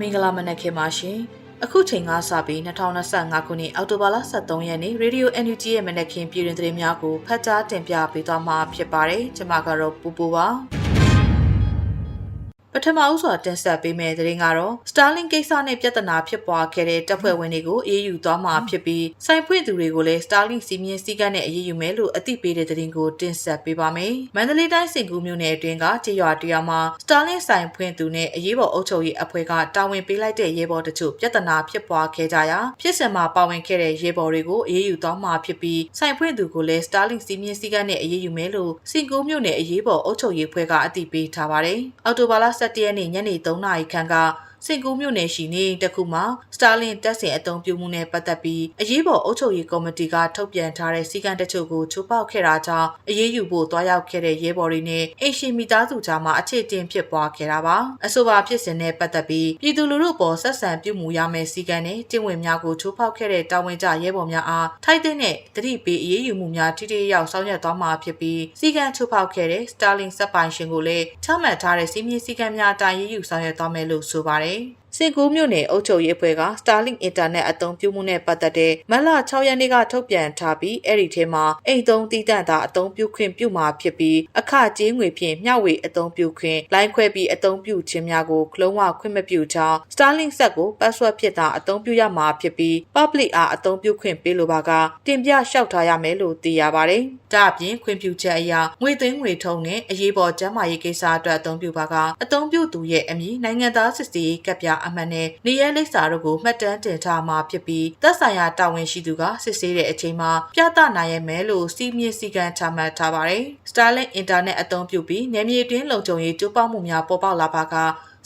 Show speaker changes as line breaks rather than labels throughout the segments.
မင်္ဂလာမနက်ခင်းပါရှင်အခုချိန်ကစပြီး2025ခုနှစ်အောက်တိုဘာလ23ရက်နေ့ Radio NUG ရဲ့မနက်ခင်းပြည်တွင်သတင်းများကိုဖတ်ကြားတင်ပြပေးသွားမှာဖြစ်ပါတယ်ကျွန်မကတော့ပူပူပါ ပထမဦးစွာတင်ဆက်ပေးမယ့်သတင်းကတော့ Starlink ကိစ္စနဲ့ပြဿနာဖြစ်ပွားခဲ့တဲ့တပ်ဖွဲ့ဝင်တွေကိုအေးအေးယူသွားမှာဖြစ်ပြီးစိုင်ဖွင့်သူတွေကိုလည်း Starlink စီမင်းစည်းကမ်းနဲ့အေးအေးယူမယ်လို့အသိပေးတဲ့သတင်းကိုတင်ဆက်ပေးပါမယ်။မန္တလေးတိုင်းစင်ကူးမြို့နယ်အတွင်းကကြေးရွာတရားမှာ Starlink ဆိုင်ဖွင့်သူနဲ့အရေးပေါ်အုပ်ချုပ်ရေးအဖွဲ့ကတာဝန်ပေးလိုက်တဲ့ရဲဘော်တချို့ပြဿနာဖြစ်ပွားခဲ့ကြရာဖြစ်စဉ်မှာပါဝင်ခဲ့တဲ့ရဲဘော်တွေကိုအေးအေးယူသွားမှာဖြစ်ပြီးဆိုင်ဖွင့်သူကိုလည်း Starlink စီမင်းစည်းကမ်းနဲ့အေးအေးယူမယ်လို့စင်ကူးမြို့နယ်အရေးပေါ်အုပ်ချုပ်ရေးအဖွဲ့ကအသိပေးထားပါတယ်။အော်တိုဘာလ17ရက်နေ့ညနေ3နာရီခန့်က စင်ကူးမြို့နယ်ရှိနေတခုမှာ Starlink တက်ဆင်အသုံးပြုမှုနဲ့ပတ်သက်ပြီးအရေးပေါ်အုပ်ချုပ်ရေးကော်မတီကထုတ်ပြန်ထားတဲ့စည်းကမ်းတချို့ကိုချိုးဖောက်ခဲ့တာကြောင့်အရေးယူဖို့တွားရောက်ခဲ့တဲ့ရဲဘော်တွေနဲ့အိမ်ရှင်မိသားစုကြားမှာအခြေအတင်ဖြစ်ပွားခဲ့တာပါအဆိုပါဖြစ်စဉ်နဲ့ပတ်သက်ပြီးပြည်သူလူထုပေါ်ဆက်ဆံပြုမှုရမယ့်စည်းကမ်းနဲ့တင်ဝင်များကိုချိုးဖောက်ခဲ့တဲ့တာဝန်ကျရဲဘော်များအားထိုက်တဲ့နဲ့တတိပေးအရေးယူမှုများထိထိရောက်ဆောင်ရွက်သွားမှာဖြစ်ပြီးစည်းကမ်းချိုးဖောက်ခဲ့တဲ့ Starlink စက်ပိုင်ရှင်ကိုလည်းချမှတ်ထားတဲ့စီးမြင့်စည်းကမ်းများအတိုင်းရေးယူဆောင်ရွက်သွားမယ်လို့ဆိုပါတယ် Okay. စင်ကူးမြို့နယ်အုပ်ချုပ်ရေးအဖွဲ့က Starlink Internet အသုံးပြုမှုနဲ့ပတ်သက်တဲ့မတ်လ6ရက်နေ့ကထုတ်ပြန်ထားပြီးအဲ့ဒီထဲမှာအိမ်သုံးတည်တံ့တာအသုံးပြုခွင့်ပြုမှာဖြစ်ပြီးအခကြေးငွေဖြင့်မျှဝေအသုံးပြုခွင့်လိုင်းခွဲပြီးအသုံးပြုခြင်းများကိုကလုံးဝခွင့်မပြုကြောင်း Starlink ဆက်ကို password ဖြစ်တာအသုံးပြုရမှာဖြစ်ပြီး public အားအသုံးပြုခွင့်ပေးလိုပါကတင်ပြလျှောက်ထားရမယ်လို့သိရပါတယ်။ဒါအပြင်ခွင့်ပြုချက်အရငွေသွင်းငွေထုံနဲ့အရေးပေါ်ကျန်းမာရေးကိစ္စအတွက်အသုံးပြုပါကအသုံးပြုသူရဲ့အမည်နိုင်ငံသားစစ်ဆေးရေးကပ်ပြားအမှတ်နဲ့နေရဲလိပ်စာတို့ကိုမှတ်တမ်းတင်ထားမှာဖြစ်ပြီးသက်ဆိုင်ရာတာဝန်ရှိသူကစစ်ဆေးတဲ့အချိန်မှာပြသနိုင်ရမယ်လို့စီးမြင့်စည်းကမ်းချမှတ်ထားပါတယ်။ Starlink Internet အသုံးပြုပြီးနယ်မြေတွင်းလုံခြုံရေးကျိုးပေါက်မှုများပေါ်ပေါက်လာပါက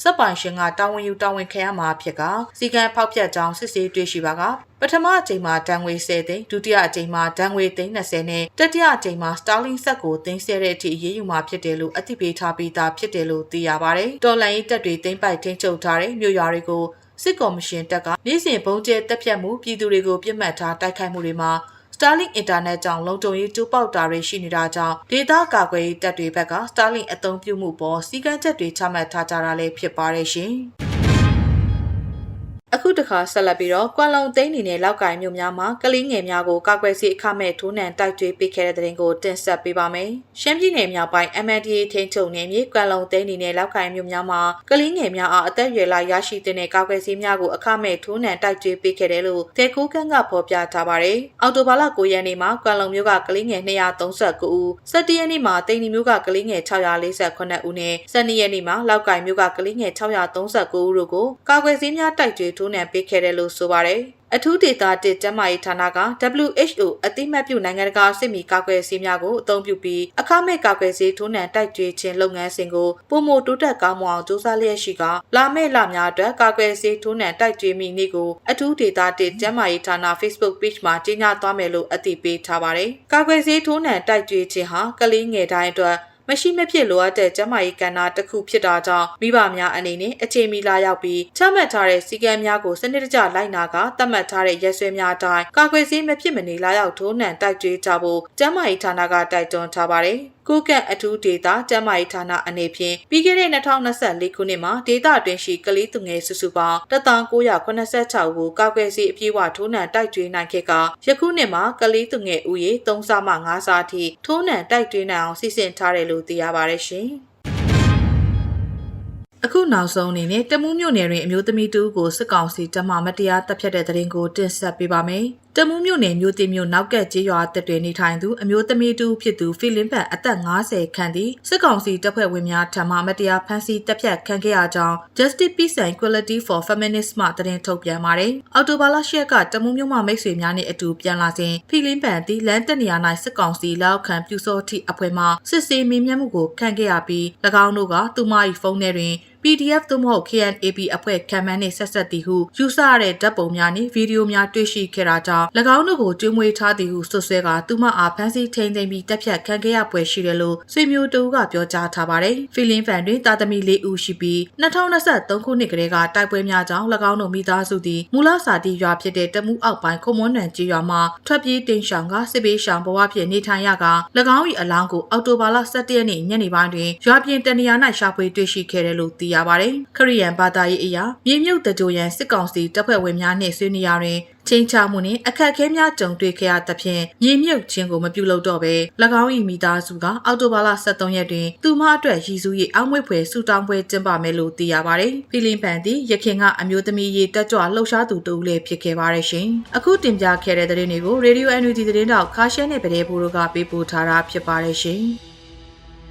စက်ပိုင်ရှင်ကတာဝန်ယူတာဝန်ခံရမှာဖြစ်ကစီကံဖောက်ပြတ်ကြောင်းစစ်ဆေးတွေ့ရှိပါကပထမအကြိမ်မှာဒဏ်ငွေ10သိန်းဒုတိယအကြိမ်မှာဒဏ်ငွေသိန်း20နဲ့တတိယအကြိမ်မှာ Starlink ဆက်ကိုသိမ်းဆည်းတဲ့အထိအရေးယူမှာဖြစ်တယ်လို့အသိပေးထားပြီးသားဖြစ်တယ်လို့သိရပါတယ်။တော်လိုင်းတပ်တွေသိမ်းပိုက်ထိန်းချုပ်ထားတဲ့မြို့ရွာတွေကိုစစ်ကော်မရှင်တပ်ကနေ့စဉ်ပုံကျဲတက်ဖြတ်မှုပြည်သူတွေကိုပြစ်မှတ်ထားတိုက်ခိုက်မှုတွေမှာ Starlink Internet ကြောင့်လုံခြုံရေးကျိုးပေါက်တာတွေရှိနေတာကြောင့်ဒေတာကာကွယ်ရေးတပ်တွေဘက်က Starlink အသုံးပြုမှုပေါ်စီကံချက်တွေချမှတ်ထားကြတာလည်းဖြစ်ပါတယ်ရှင်။ အခုတခါဆက်လက်ပြီးတော့ကွမ်လုံသိန်းနေနဲ့လောက်ကိုင်းမြို့များမှာကလေးငယ်များကိုကာကွယ်ဆေးအခမဲ့ထိုးနှံတိုက်ကြွေးပေးခဲ့တဲ့တဲ့ရင်ကိုတင်ဆက်ပေးပါမယ်။ရှမ်းပြည်နယ်မြောက်ပိုင်း MNDA ထိန်းချုပ်နယ်မြေကွမ်လုံသိန်းနေနဲ့လောက်ကိုင်းမြို့များမှာကလေးငယ်များအားအသက်အရွယ်လိုက်ရရှိတဲ့ကာကွယ်ဆေးများကိုအခမဲ့ထိုးနှံတိုက်ကြွေးပေးခဲ့တယ်လို့တေကူးကန်းကဖော်ပြထားပါတယ်။အော်တိုဘာလ9ရက်နေ့မှာကွမ်လုံမြို့ကကလေးငယ်239ဦး၊17ရက်နေ့မှာတိန်နီမြို့ကကလေးငယ်648ဦးနဲ့12ရက်နေ့မှာလောက်ကိုင်းမြို့ကကလေးငယ်639ဦးတို့ကိုကာကွယ်ဆေးများတိုက်ကြွေးထိုးနှံပေးခဲ့တယ်လို့ဆိုပါတယ်။အထူးဒေတာတစ်ကျန်းမာရေးဌာနက WHO အတိမတ်ပြုနိုင်ငံတကာစစ်မီကာကွယ်ဆေးများကိုအသုံးပြုပြီးအခမဲ့ကာကွယ်ဆေးထိုးနှံတိုက်ကြွေးခြင်းလုပ်ငန်းစဉ်ကိုပုံမတိုးတက်ကောင်းမွန်အောင်စူးစမ်းလျက်ရှိကလာမယ့်လများအတွက်ကာကွယ်ဆေးထိုးနှံတိုက်ကြွေးမိနေ့ကိုအထူးဒေတာတစ်ကျန်းမာရေးဌာန Facebook page မှာကြေညာသွားမယ်လို့အသိပေးထားပါတယ်။ကာကွယ်ဆေးထိုးနှံတိုက်ကြွေးခြင်းဟာကလေးငယ်တိုင်းအတွက် မရှိမဖြစ်လိုအပ်တဲ့ကျန်းမာရေးကဏ္ဍတစ်ခုဖြစ်တာကြောင့်မိဘများအနေနဲ့အချိန်မီလာရောက်ပြီးချမှတ်ထားတဲ့စည်းကမ်းများကိုစနစ်တကျလိုက်နာကသတ်မှတ်ထားတဲ့ရက်စွဲများအတိုင်းကာကွယ်ဆေးမဖြစ်မနေလာရောက်ထိုးနှံတိုက်ကြွေးကြဖို့ကျန်းမာရေးဌာနကတိုက်တွန်းထားပါတယ်။ ကိုကန့်အထူးဒေတာကျန်းမာရေးဌာနအနေဖြင့်ပြီးခဲ့တဲ့2024ခုနှစ်မှာဒေတာအတွင်းရှိကလေးသူငယ်စုစုပေါင်း1986ကိုကာကွယ်ဆေးအပြည့်အဝထိုးနှံတိုက်ကြွေးနိုင်ခဲ့ကယခုနှစ်မှာကလေးသူငယ်ဦးရေ3ဆမှ5ဆအထိထိုးနှံတိုက်ကြွေးနိုင်အောင်စီစဉ်ထားတယ်လို့သိရပါတယ်ရှင်။အခုနောက်ဆုံးအနေနဲ့တမူးမြို့နယ်တွင်အမျိုးသမီးတူကိုစစ်ကောင်စီတပ်မှမတရားတပ်ဖြတ်တဲ့တဲ့ရင်ကိုတင်ဆက်ပေးပါမယ်။ တမူးမြို့နယ်မြို့တင်မြို့နောက်ကက်ကျေးရွာတပ်တွေနေထိုင်သူအမျိုးသမီးတူဖြစ်သူဖီလင်းပန်အသက်50ခန့်သည်စစ်ကောင်စီတပ်ဖွဲ့ဝင်များထံမှမတရားဖမ်းဆီးတပ်ဖြတ်ခံခဲ့ရကြောင်း Justice Peace and Equality for Feminists မှသတင်းထုတ်ပြန်ပါတယ်။အော်တိုဘာလ10ရက်ကတမူးမြို့မှမိတ်ဆွေများနှင့်အတူပြန်လာစဉ်ဖီလင်းပန်သည်လမ်းတက်နေရာ၌စစ်ကောင်စီလက်အောက်ခံပြူစောတိအဖွဲ့မှစစ်ဆေးမင်းမြတ်မှုကိုခံခဲ့ရပြီး၎င်းတို့ကသူမ၏ဖုန်းထဲတွင် PDF သို့မဟုတ် KNAP အဖွဲ့ခံမှန်းနှင့်ဆက်ဆက်သည်ဟုယူဆရတဲ့ဓာတ်ပုံများနှင့်ဗီဒီယိုများတွေ့ရှိခဲ့တာကြောင့်၎င်းတို့ကိုကျွေးမွေးထားသည်ဟုဆွဆွဲကသူမအားဖမ်းဆီးထိန်သိမ်းပြီးတပ်ဖြတ်ခံခဲ့ရပွဲရှိတယ်လို့ဆွေမျိုးတူကပြောကြားထားပါတယ်။ဖီလင်းဖန်တွင်တာသမီ၄ဦးရှိပြီး2023ခုနှစ်ကလေးကတိုက်ပွဲများကြောင့်၎င်းတို့မိသားစုသည်မူလစာတီရွာဖြစ်တဲ့တမှုအောက်ပိုင်းခုံမွန်းနံကြီးရွာမှာထွက်ပြေးတိမ်ရှောင်ကစစ်ပေးရှောင်ဘဝဖြင့်နေထိုင်ရက၎င်း၏အလောင်းကိုအော်တိုဘာလ17ရက်နေ့ညနေပိုင်းတွင်ရွာပြင်တနေရာ၌ရှာဖွေတွေ့ရှိခဲ့တယ်လို့သိသိရပါတယ်။ခရီးယန်ဘာသာရေးအရာမြေမြုပ်တကြိုရန်စစ်ကောင်စီတပ်ဖွဲ့ဝင်များနှင့်ဆွေးနွေးရာတွင်ချင်းချမှုနှင့်အခက်အခဲများကြုံတွေ့ခဲ့ရသဖြင့်မြေမြုပ်ခြင်းကိုမပြုလုပ်တော့ဘဲ၎င်း၏မိသားစုကအောက်တိုဘာလ23ရက်တွင်သူမအတွက်ရည်စူး၍အောက်မွေ့ဖွယ်ဆူတောင်းပွဲကျင်းပမယ်လို့သိရပါတယ်။ဖီလင်ပန်သည်ရခင်ကအမျိုးသမီးရေးတက်ကြွလှုပ်ရှားသူတူလည်းဖြစ်ခဲ့ပါတယ်ရှင်။အခုတင်ပြခဲ့တဲ့သတင်းတွေကို Radio NUG သတင်းတောက်ခါရှဲနဲ့ဗတဲ့ဘူတို့ကပေးပို့ထားတာဖြစ်ပါတယ်ရှင်။